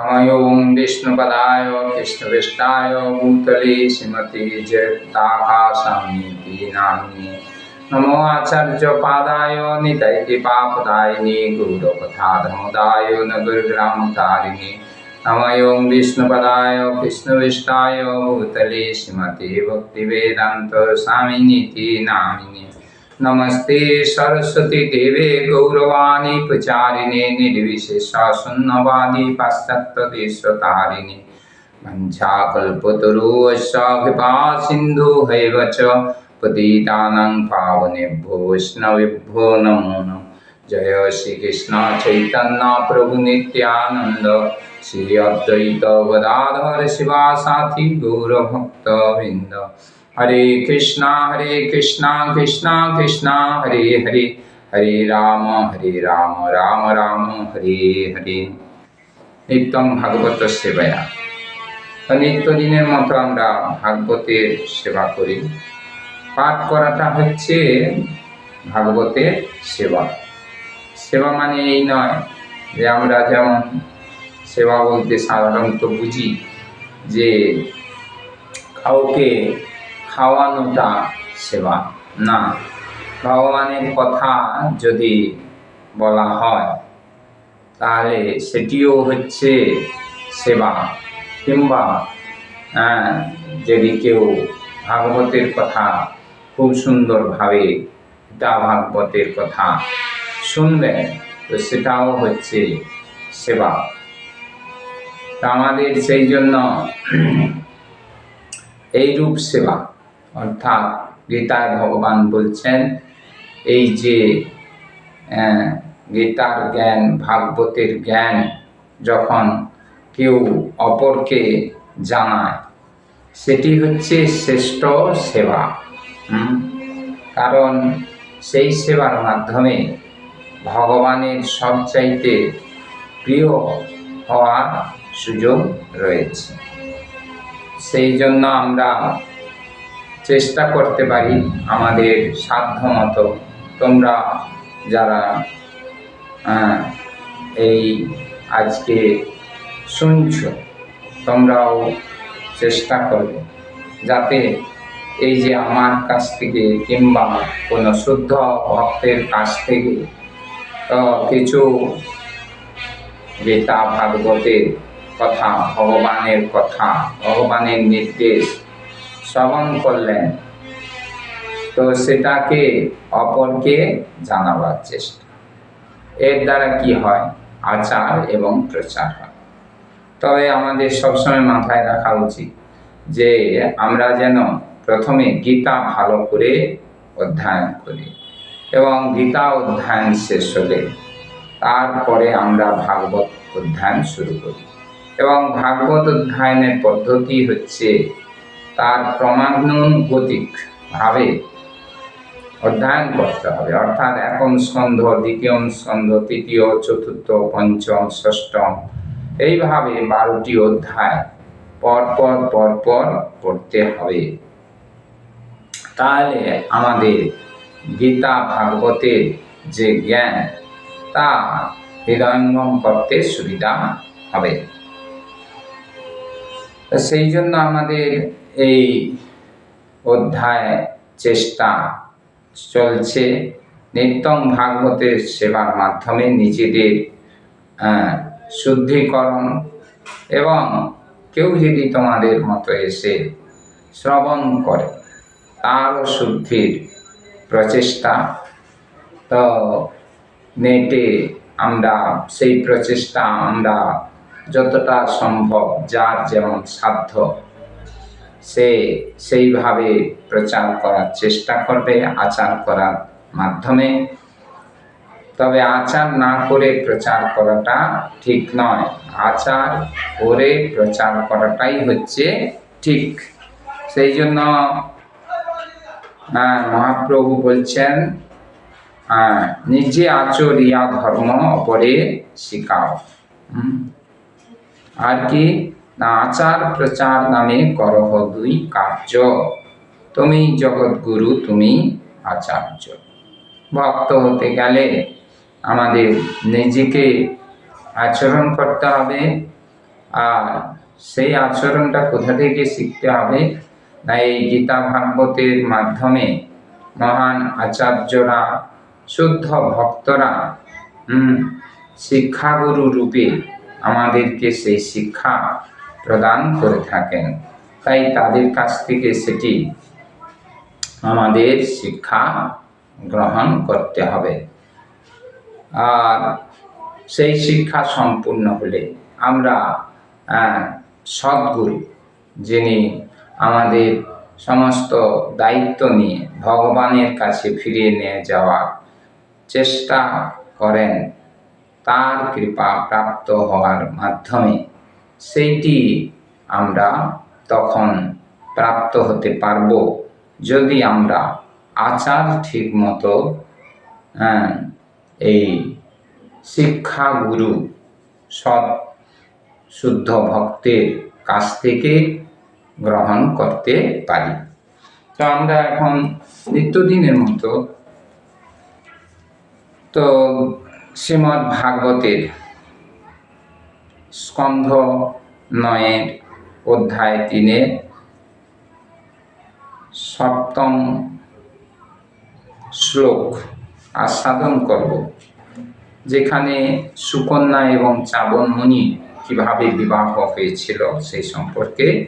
नमयों विष्णुपदाय कृष्णविष्टाय भूतले श्रीमती जगदाकाशामीति नामिने। नमो आचार्यपादाय नितैतिपापदायिने गौरवधाधमदाय नगरग्रामतारिणे। नमयों विष्णुपदाय कृष्णविष्टाय भूतले श्रीमते भक्तिवेदान्त स्वामिनीति नामिने। नमस्ते सरस्वती देवे गौरवाणी प्रचारिणे निर्विशेषा शून्यवादी पाश्चात्यदेशतारिणे वञ्चाकल्पतरुश्च कृपा सिन्धु हैव च पतितानां पावनेभ्यो वैष्णवेभ्यो नमो नमः जय श्रीकृष्ण चैतन्य प्रभु नित्यानन्द श्री अद्वैत गदाधर शिवासाथि गौरभक्तवृन्द হরে কৃষ্ণ হরে কৃষ্ণ কৃষ্ণ কৃষ্ণ, হরে হরে। হরে রাম হরে রাম রাম রাম, হরে হরে। নিত্যম ভাগবত সেবায়া। নিত্য দিনের মতো আমরা ভাগবতের সেবা করি। পাঠ করাটা হচ্ছে ভাগবতের সেবা। সেবা মানে এই নয় যে আমরা যেমন সেবা বলতে সাধারণত বুঝি যে কাউকে খাওয়ানোটা সেবা। না, ভগবানের কথা যদি বলা হয়, তাহলে সেটিও হচ্ছে সেবা। কিংবা যদি কেউ ভাগবতের কথা খুব সুন্দরভাবে এটা ভাগবতের কথা শুনবেন তো সেটাও হচ্ছে সেবা। আমাদের সেই জন্য এইরূপ সেবা। অর্থাৎ গীতায় ভগবান বলছেন, এই যে গীতার জ্ঞান, ভাগবতের জ্ঞান যখন কেউ অপরকে জানায়, সেটি হচ্ছে শ্রেষ্ঠ সেবা? কারণ সেই সেবার মাধ্যমে ভগবানের সবচাইতে প্রিয় হওয়ার সুযোগ রয়েছে সেই জন্য আমরা চেষ্টা করতে পারি আমাদের সাধ্য মতো। তোমরা যারা এই আজকে শুনছ, তোমরাও চেষ্টা করবে যাতে এই যে আমার কাছ থেকে কিংবা কোনো শুদ্ধ ভক্তের কাছ থেকে কিছু গীতা ভাগবতের কথা, ভগবানের কথা, ভগবানের নির্দেশ শ্রবণ করলেন। তো সেটাকে অপরকে জানাবার চেষ্টা। এর দ্বারা কি হয়? আচার এবং প্রচার হয়। তবে আমাদের সবসময় মাথায় রাখা উচিত যে আমরা যেন প্রথমে গীতা ভালো করে অধ্যয়ন করি এবং গীতা অধ্যয়ন শেষ হলে তারপরে আমরা ভাগবত অধ্যয়ন শুরু করি। এবং ভাগবত অধ্যয়নের পদ্ধতি হচ্ছে তার ক্রমানুগতিক ভাবে অধ্যয়ন করতে হবে। অর্থাৎ একম স্কন্ধ দ্বিতীয় স্কন্ধ তৃতীয়, চতুর্থ, পঞ্চম, ষষ্ঠম, এইভাবে বারোটি অধ্যায় পরপর পরপর পড়তে হবে। তাহলে আমাদের গীতা ভাগবতের যে জ্ঞান, তা হৃদয়ঙ্গম করতে সুবিধা হবে। সেই জন্য আমাদের এই অধ্যায় চেষ্টা চলছে। নিত্যং ভাগবতের সেবার মাধ্যমে নিজেদের শুদ্ধিকরণ এবং কেউ যদি তোমাদের মতো এসে শ্রবণ করে, তারও শুদ্ধির প্রচেষ্টা। তো নেটে আমরা সেই প্রচেষ্টা, আমরা যতটা সম্ভব যার যেমন সাধ্য সে সেইভাবে প্রচার করার চেষ্টা করবে, আচার করার মাধ্যমে। তবে আচার না করে প্রচার করাটা ঠিক নয়। আচার করে প্রচার করাটাই হচ্ছে ঠিক। সেই জন্য মহাপ্রভু বলছেন নিজে আচরিয়া ধর্ম অপরে শিখাও। আর কি? না আচার প্রচার নামে করহ দুই কার্য। তুমি জগৎগুরু, তুমি আচার্য। ভক্ত হতে গেলে আমাদের নিজেকে আচরণ করতে হবে আর সেই আচরণটা কোথা থেকে শিখতে হবে? না এই গীতা ভাগবতের মাধ্যমে মহান আচার্যরা, শুদ্ধ ভক্তরা শিক্ষাগুরু রূপে আমাদেরকে সেই শিক্ষা প্রদান করে থাকেন। তাই তাদের কাছ থেকে সেটি আমাদের শিক্ষা গ্রহণ করতে হবে। আর সেই শিক্ষা সম্পূর্ণ হলে আমরা সদ্গুরু যিনি আমাদের সমস্ত দায়িত্ব নিয়ে ভগবানের কাছে ফিরিয়ে নিয়ে যাওয়ার চেষ্টা করেন, তার কৃপা প্রাপ্ত হওয়ার মাধ্যমে সেইটি আমরা তখন প্রাপ্ত হতে পারব যদি আমরা আচার ঠিক মতো হ্যাঁ, এই শিক্ষাগুরু সৎ শুদ্ধ ভক্তের কাছ থেকে গ্রহণ করতে পারি। তো আমরা এখন নিত্যদিনের মতো তো শ্রীমদ্ ভাগবতের স্কন্ধ নয়ের অধ্যায় তিনের সপ্তম শ্লোক আস্বাদন করব, যেখানে সুকন্যা এবং চাবন মুনি কীভাবে বিবাহ হয়েছিল সেই সম্পর্কে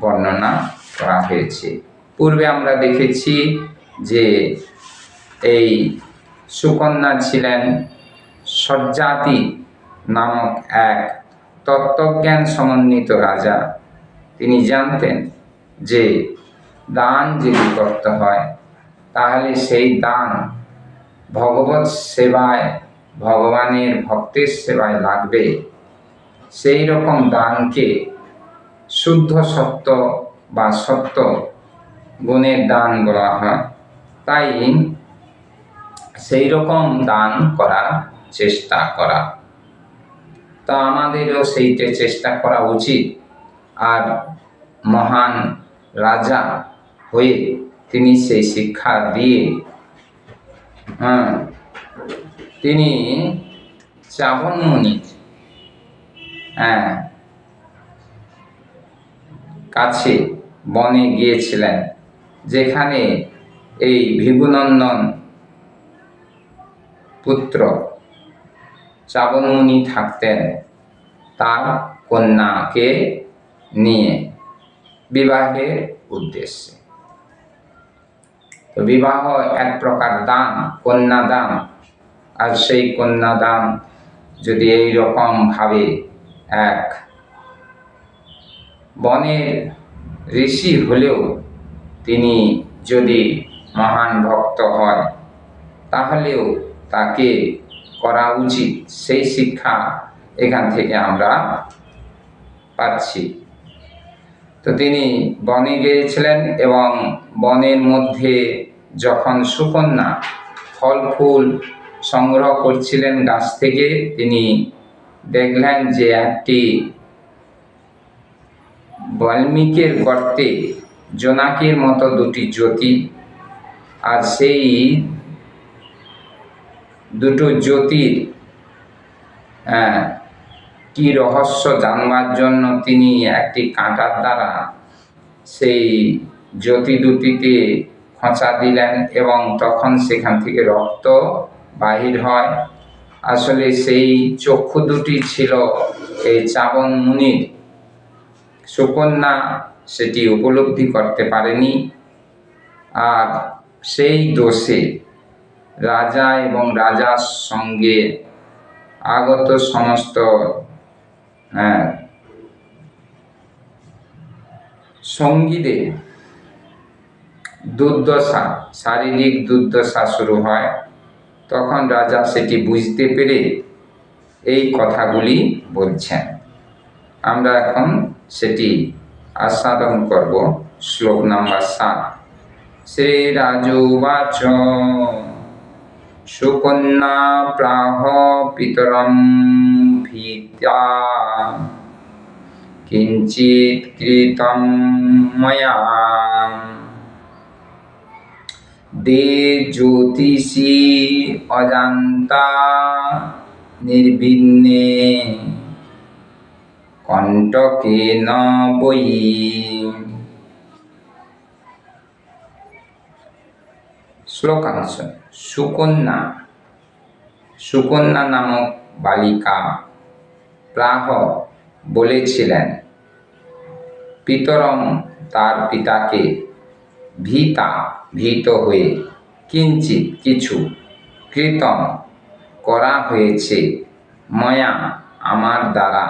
বর্ণনা করা হয়েছে। পূর্বে আমরা দেখেছি যে এই সুকন্যা ছিলেন সজ্জাতি নামক এক তত্ত্বজ্ঞান সমন্বিত রাজা। তিনি জানতেন যে দান যদি করতে হয়, তাহলে সেই দান ভগবত সেবায়, ভগবানের ভক্তের সেবায় লাগবে। সেই রকম দানকে শুদ্ধ সত্য বা সত্য গুণের দান বলা হয়। তাই সেই রকম দান করার চেষ্টা করা। তা আমাদেরও সেইটা চেষ্টা করা উচিত। আর মহান রাজা হয়ে তিনি সেই শিক্ষা দিয়ে হ্যাঁ, তিনি মুনি হ্যাঁ কাছে বনে গিয়েছিলেন যেখানে এই ভিগুনন্দন পুত্র চাবনমুনি থাকতেন তার কন্যাকে নিয়ে বিবাহের উদ্দেশ্যে। তো বিবাহ এক প্রকার দান কন্যাদান আর সেই কন্যাদান যদি এই রকম ভাবে এক বনের ঋষি হলেও তিনি যদি মহান ভক্ত হয়, তাহলেও তাকে করা উচিত। সেই শিক্ষা এখান থেকে আমরা পাচ্ছি। তো তিনি বনে গিয়েছিলেন এবং বনের মধ্যে যখন সুকন্যা ফল ফুল সংগ্রহ করছিলেন গাছ থেকে, তিনি দেখলেন যে একটি বাল্মীকের গর্তে জোনাকির মতো দুটি জ্যোতি, আর সেই দুটো জ্যোতির হ্যাঁ, কি রহস্য জানবার জন্য তিনি একটি কাঁটার দ্বারা সেই জ্যোতি দুটিতে খোঁচা দিলেন এবং তখন সেখান থেকে রক্ত বাহির হয়। আসলে সেই চক্ষু দুটি ছিল এই চাবন মুনির। সুকন্যা সেটি উপলব্ধি করতে পারেনি। আর সেই দোষে রাজা এবং রাজার সঙ্গে আগত সমস্ত হ্যাঁ, সঙ্গীদের দুর্দশা শারীরিক দুর্দশা শুরু হয়। তখন রাজা সেটি বুঝতে পেরে এই কথাগুলি বলছেন। আমরা এখন সেটি আস্বাদন করব। শ্লোক নাম্বার সাত। শ্রীরাজুবাচ সুকন্যা প্রাহ পিতরম ভীতা কিঞ্চিত কৃতম ময়া। দে জ্যোতিষী অজান্তা নির্বিঘ্নে কণ্টকেন বই শ্লোকাংশ সুকন্যা। সুকন্যা নামক বালিকা প্রাহ বলেছিলেন, পিতরম তার পিতাকে ভীতা, ভীত হয়ে কিঞ্চিত কিছু কৃতম করা হয়েছে। ময়া আমার দ্বারা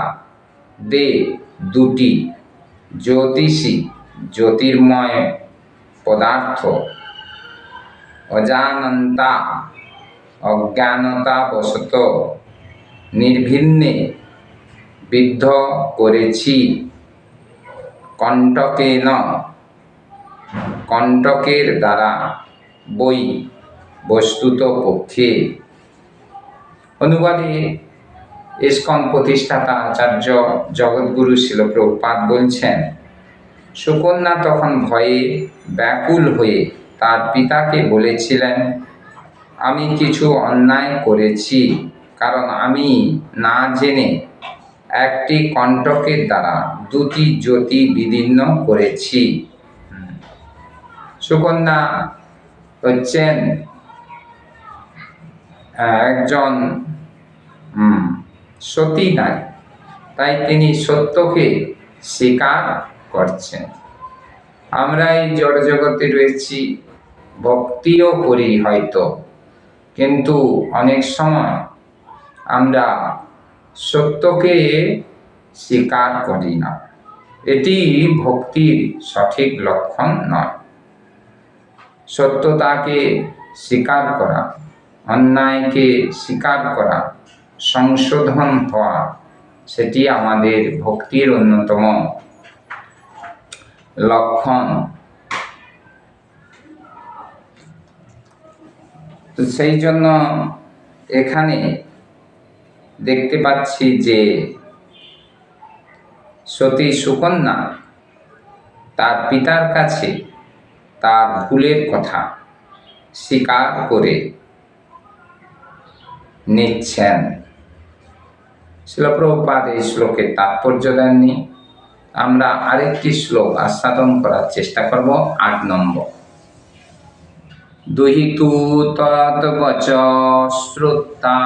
দে দুটি জ্যোতিষী জ্যোতির্ময় পদার্থ অজানন্তা অজ্ঞানতাবশত নির্ভিন্নে বিদ্ধ করেছি। কণ্টকেন, কণ্টকের দ্বারা বই বস্তুত পক্ষে। অনুবাদে ইস্কন প্রতিষ্ঠাতা আচার্য জগৎগুরু শিলপ্রপাত বলছেন, সুকন্যা তখন ভয়ে ব্যাকুল হয়ে তার পিতাকে বলেছিলেন, আমি কিছু অন্যায় করেছি, কারণ আমি না জেনে একটি কণ্টকের দ্বারা দুটি জ্যোতি বিদীর্ণ করেছি। সুকন্যা হচ্ছেন একজন সতী নারী তাই তিনি সত্যকে স্বীকার করছেন। আমরা এই জড় জগতে রয়েছি। ভক্তিও করি হয়তো। কিন্তু অনেক সময় আমরা সত্যকে স্বীকার করি না। এটি ভক্তির সঠিক লক্ষণ নয়। সত্যতাকে স্বীকার করা, অন্যায়কে স্বীকার করা, সংশোধন হওয়া, সেটি আমাদের ভক্তির অন্যতম লক্ষণ। তো সেই জন্য এখানে দেখতে পাচ্ছি যে সতী সুকন্যা তার পিতার কাছে তার ভুলের কথা স্বীকার করে নিচ্ছেন। শিলপ্রপাত এই শ্লোকের তাৎপর্য দেননি। আমরা আরেকটি শ্লোক আস্বাদন করার চেষ্টা করব, আট নম্বর। দুহিতু তদ্বচ শ্রুতা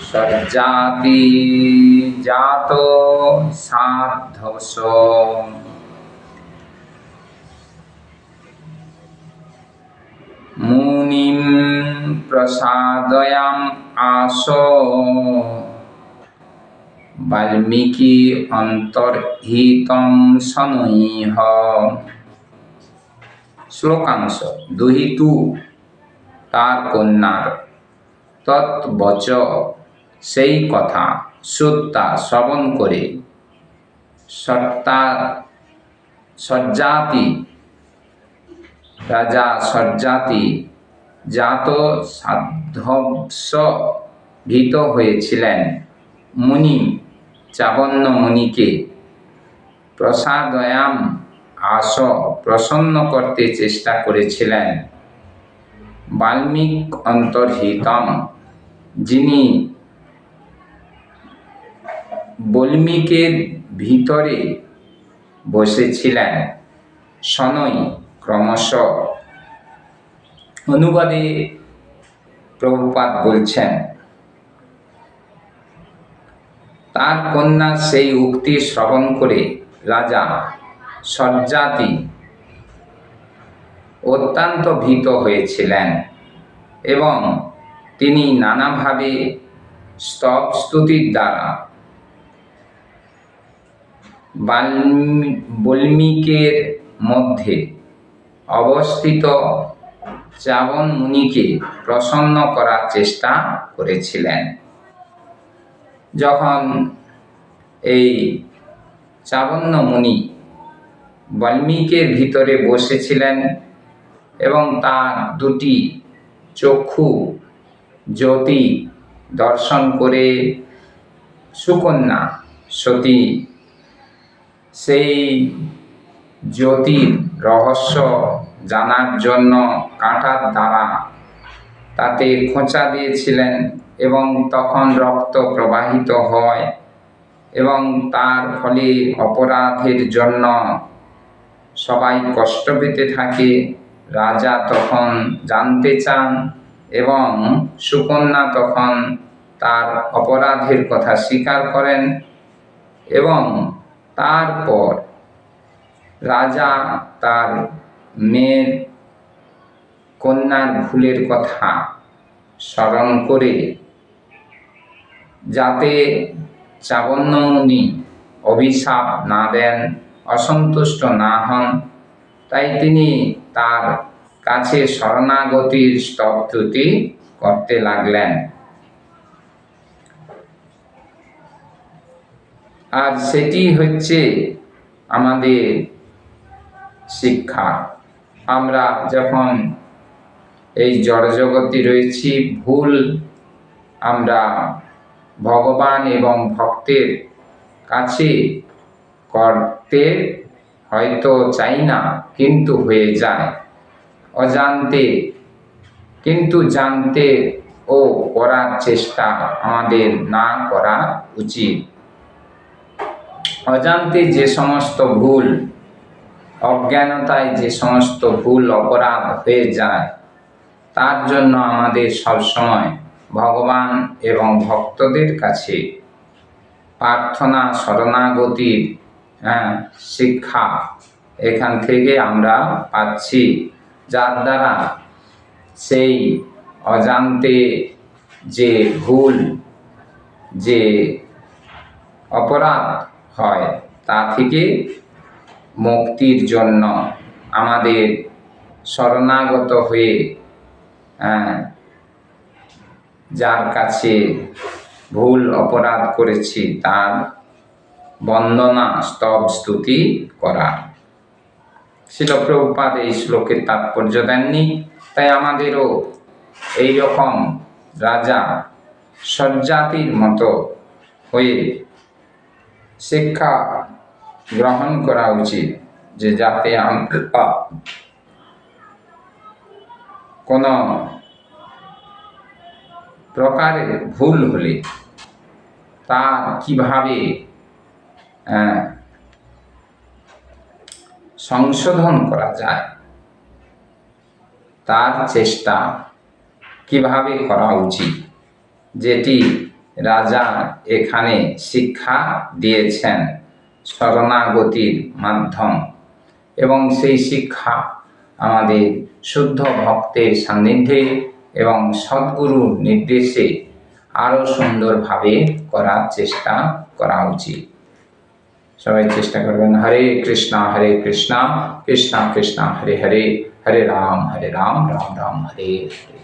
সজ্জাতি জাত সাধস মুনিম প্রসাদয়াম আস। বাল্মীকি অন্তর্হিতম শনৈহ শ্লোকাংশ। দুহিতু তার কন্যার। তৎবচ সেই কথা। শ্রোতা শ্রবণ করে। সত্তা সজ্জাতি রাজা সজ্জাতি জাত সাধ্যস্য ভীত হয়েছিলেন। মুনি চাবন্য মুনিকে প্রসাদয়াম আস, প্রসন্ন করতে চেষ্টা করেছিলেন। বাল্মীক অন্তর্হিতম, যিনি বল্মীকের ভিতরে বসেছিলেন। শনই ক্রমশ অনুবাদে প্রভুপাত বলছেন, তার কন্যা সেই উক্তি শ্রবণ করে রাজা সজ্জাতি অত্যন্ত ভীত হয়েছিলেন এবং তিনি নানাভাবে স্তব স্তুতির দ্বারা বাল্মীকের মধ্যে অবস্থিত চাবন মুনিকে প্রসন্ন করার চেষ্টা করেছিলেন। যখন এই চাবন্য মুনি বাল্মীকের ভিতরে বসেছিলেন এবং তার দুটি চক্ষু জ্যোতি দর্শন করে সুকন্যা সতী, সেই জ্যোতির রহস্য জানার জন্য কাঁটার দ্বারা তাতে খোঁচা দিয়েছিলেন এবং তখন রক্ত প্রবাহিত হয় এবং তার ফলে অপরাধের জন্য সবাই কষ্ট পেতে থাকে, রাজা তখন জানতে চান এবং সুকন্যা তখন তার অপরাধের কথা স্বীকার করেন এবং তারপর রাজা তার মেয়ের কন্যার ভুলের কথা স্মরণ করে যাতে চাবণ্যমুনি অভিশাপ না দেন অসন্তুষ্ট না হন। তাই তিনি তার কাছে শরণাগতির স্তবস্তুতি করতে লাগলেন। আর সেটি হচ্ছে আমাদের শিক্ষা। আমরা যখন এই জড়জগতে রয়েছি, ভুল আমরা ভগবান এবং ভক্তের কাছে করতে হয়তো চাই না, কিন্তু হয়ে যায়। অজান্তে, কিন্তু জানতে ও করার চেষ্টা আমাদের না করা উচিত। অজান্তে যে সমস্ত ভুল, অজ্ঞানতায় যে সমস্ত ভুল, অপরাধ হয়ে যায়, তার জন্য আমাদের সবসময় ভগবান এবং ভক্তদের কাছে প্রার্থনা, শরণাগতির শিক্ষা। এখান থেকে আমরা পাচ্ছি। যার দ্বারা সেই অজান্তে যে ভুল যে অপরাধ হয় তা থেকে মুক্তির জন্য আমাদের শরণাগত হয়ে হ্যাঁ, যার কাছে ভুল অপরাধ করেছি তার বন্দনা, স্তব, স্তুতি করা। শিল প্রভুপাদ এই শ্লোকের তাৎপর্য দেননি, তাই আমাদেরও এই রকম রাজা সজ্জাতির মতো হয়ে শিক্ষা গ্রহণ করা উচিত যে যাতে আমরা কোনো প্রকারের ভুল হলে তা কীভাবে সংশোধন করা যায়, তার চেষ্টা কীভাবে করা উচিত? যেটি রাজা এখানে শিক্ষা দিয়েছেন শরণাগতির মাধ্যম এবং সেই শিক্ষা আমাদের শুদ্ধ ভক্তের সান্নিধ্যে এবং সদ্গুরুর নির্দেশে আরও সুন্দরভাবে করার চেষ্টা করা উচিত। সবাই চেষ্টা করবেন, হরে কৃষ্ণা হরে কৃষ্ণা কৃষ্ণা কৃষ্ণা, হরে হরে হরে রাম হরে রাম রাম রাম, হরে হরে।